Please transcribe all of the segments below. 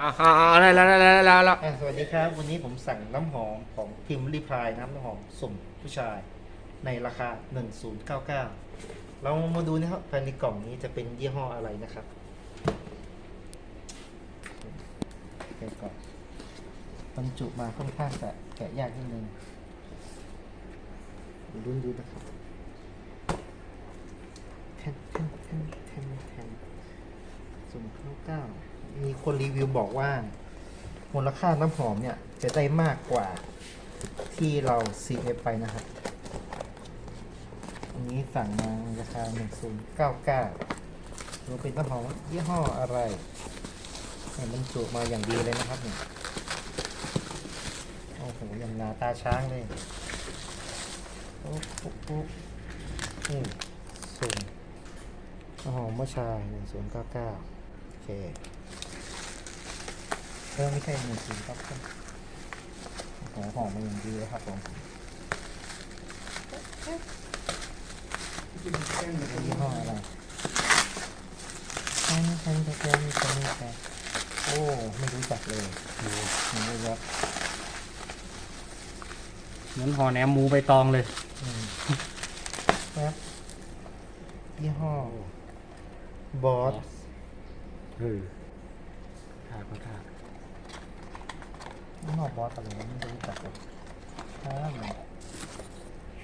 อ่าอ่าแล้วแล้วแล้วแล้วอะสวัสดีครับ วันนี้ผมสั่งน้ำหอมของพิมพ์รีพายน้ำหอมสุ่มผู้ชาย ในราคา 1099 เรามาดูนะครับภายในกล่องนี้จะเป็นยี่ห้ออะไรนะครับแกะก่อนบรรจุมาค่อนข้างจะแกะยากนิดนึงดูดูนะครับแทนแทนแทนแทนแทนสุ่มเข้าเก้า มีคนรีวิวบอกว่า มูลค่าน้ำหอมเนี่ย จะได้มากกว่าที่เรา CF ไปนะครับ อันนี้สั่งมาราคา 1099รู้เป็นน้ำหอมยี่ห้ออะไรเนี่ยบรรจุมาอย่างดีเลยนะครับเนี่ยโอ้โหยังนาตาช้างเลยโอ้โหนี่สุ่มน้ำหอมเมื่อชาย1099โอเค เออไม่ใช่หนึ่งสี่ครับโอ้โหหอมมาอย่างดีเลยครับผมยี่ห้ออะไรแคนแคนแคนแคนแคนโอ้ ไม่รู้จักเลยดูไม่รู้จักเหมือนห่อแหนมหมูใบตองเลยอืมครับยี่ห้อบอสเออถากมาถาก ยี่ห้อบอสอะไรวะไม่รู้จักเลยข้ามเลย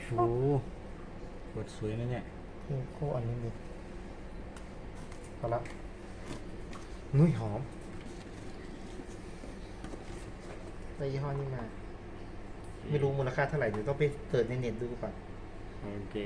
โอ้โหบดสวยนะเนี่ยเอโคอันนี้มีพอละนุ่ยหอมได้ยี่ห้อนี้มา ไม่รู้มูลค่าเท่าไหร่เดี๋ยวต้องไปเปิดในเน็ตดูก่อนโอเค